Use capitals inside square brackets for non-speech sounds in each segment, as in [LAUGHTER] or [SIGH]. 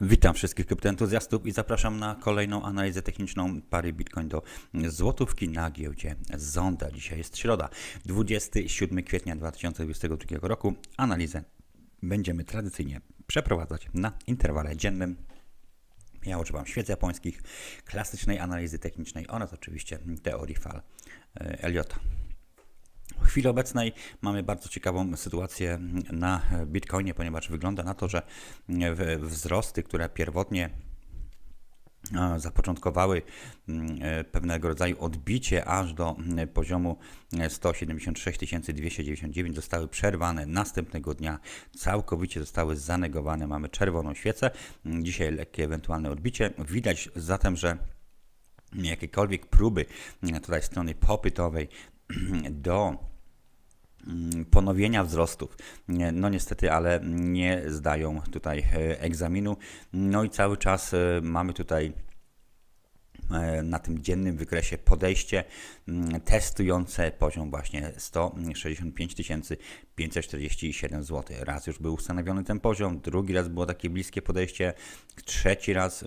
Witam wszystkich kryptoentuzjastów i zapraszam na kolejną analizę techniczną pary Bitcoin do złotówki na giełdzie Zonda. Dzisiaj jest środa, 27 kwietnia 2022 roku. Analizę będziemy tradycyjnie przeprowadzać na interwale dziennym. Ja używam świec japońskich, klasycznej analizy technicznej oraz oczywiście teorii fal e, Eliota. W chwili obecnej mamy bardzo ciekawą sytuację na Bitcoinie, ponieważ wygląda na to, że wzrosty, które pierwotnie e, zapoczątkowały mm, e, pewnego rodzaju odbicie aż do mm, poziomu 176 299 zostały przerwane następnego dnia, całkowicie zostały zanegowane. Mamy czerwoną świecę, dzisiaj lekkie ewentualne odbicie. Widać zatem, że jakiekolwiek próby tutaj strony popytowej [CLEARS THROAT] do mm, ponowienia wzrostów. No niestety, ale nie zdają tutaj e, egzaminu. No i cały czas e, mamy tutaj e, na tym dziennym wykresie podejście mm, testujące poziom właśnie 165 547 zł. Raz już był ustanowiony ten poziom, drugi raz było takie bliskie podejście, trzeci raz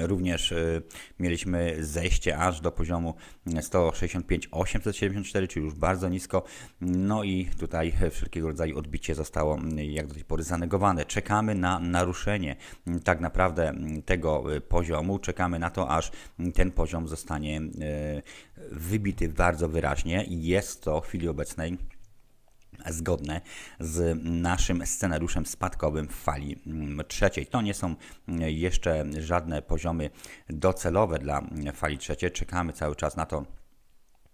również y, mieliśmy zejście aż do poziomu 165 874, czyli już bardzo nisko. No i tutaj wszelkiego rodzaju odbicie zostało mm, jak do tej pory zanegowane. Czekamy na naruszenie mm, tak naprawdę tego y, poziomu. Czekamy na to, aż ten poziom zostanie y, wybity bardzo wyraźnie. Jest to w chwili obecnej zgodne z naszym scenariuszem spadkowym w fali mm, trzeciej. To nie są mm, jeszcze żadne poziomy docelowe dla fali trzeciej. Czekamy cały czas na to,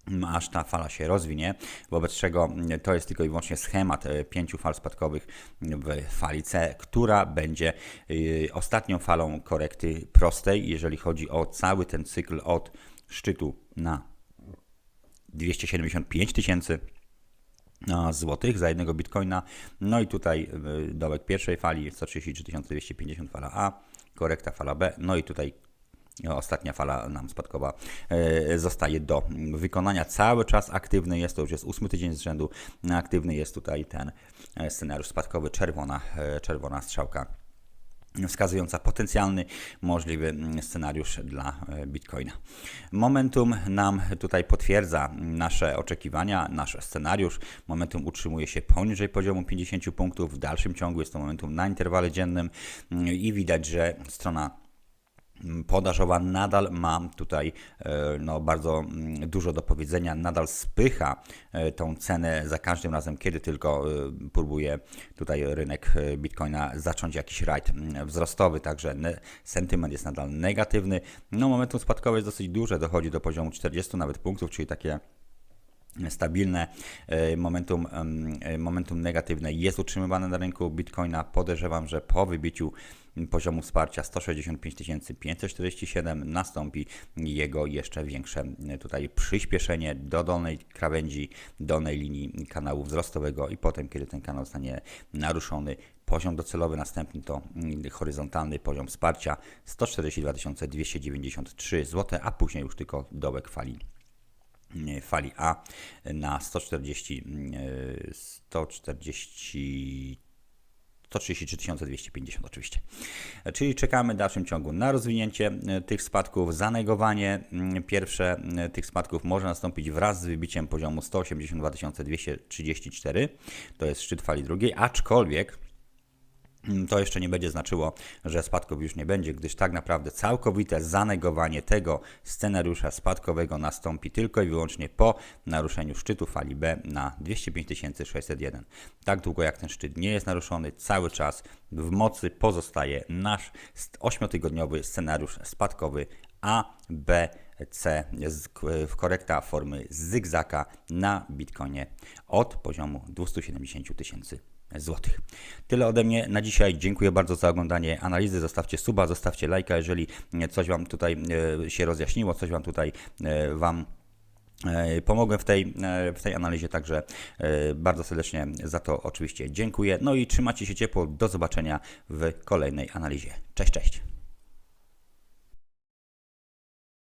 mm, aż ta fala się rozwinie, wobec czego to jest tylko i wyłącznie schemat e, pięciu fal spadkowych w fali C, która będzie e, ostatnią falą korekty prostej, jeżeli chodzi o cały ten cykl od szczytu na 275 tysięcy złotych za jednego bitcoina. No i tutaj y, dołek pierwszej fali 133 250 fala A, korekta fala B, no i tutaj ostatnia fala nam spadkowa y, zostaje do wykonania. Cały czas aktywny jest, to już jest ósmy tydzień z rzędu, aktywny jest tutaj ten y, scenariusz spadkowy, czerwona, czerwona strzałka wskazująca potencjalny możliwy mm, scenariusz dla e, Bitcoina. Momentum nam tutaj potwierdza nasze oczekiwania, nasz scenariusz. Momentum utrzymuje się poniżej poziomu 50 punktów. W dalszym ciągu jest to momentum na interwale dziennym mm, i widać, że strona podażowa nadal ma tutaj e, no, bardzo mm, dużo do powiedzenia, nadal spycha e, tą cenę za każdym razem, kiedy tylko e, próbuje tutaj rynek Bitcoina zacząć jakiś rajd mm, wzrostowy, także sentyment jest nadal negatywny. No, momentum spadkowe jest dosyć duże, dochodzi do poziomu 40 nawet punktów, czyli takie stabilne momentum, momentum negatywne jest utrzymywane na rynku Bitcoina. Podejrzewam, że po wybiciu poziomu wsparcia 165 547 nastąpi jego jeszcze większe tutaj przyspieszenie do dolnej krawędzi, dolnej linii kanału wzrostowego i potem, kiedy ten kanał zostanie naruszony, poziom docelowy następny to horyzontalny poziom wsparcia 142 293 zł, a później już tylko dołek fali fali A na 140 140 133 250 oczywiście. Czyli czekamy w dalszym ciągu na rozwinięcie e, tych spadków, zanegowanie mm, pierwsze e, tych spadków może nastąpić wraz z wybiciem poziomu 182 234, to jest szczyt fali drugiej, aczkolwiek to jeszcze nie będzie znaczyło, że spadków już nie będzie, gdyż tak naprawdę całkowite zanegowanie tego scenariusza spadkowego nastąpi tylko i wyłącznie po naruszeniu szczytu fali B na 205 601. Tak długo jak ten szczyt nie jest naruszony, cały czas w mocy pozostaje nasz 8-tygodniowy scenariusz spadkowy A, B, C korekta formy zygzaka na Bitcoinie od poziomu 270 tysięcy złotych. Tyle ode mnie na dzisiaj. Dziękuję bardzo za oglądanie analizy. Zostawcie suba, zostawcie lajka, jeżeli coś Wam tutaj e, się rozjaśniło, coś Wam tutaj e, Wam e, Pomogłem w tej, w tej analizie, także bardzo serdecznie za to oczywiście dziękuję. No i trzymajcie się ciepło. Do zobaczenia w kolejnej analizie. Cześć, cześć.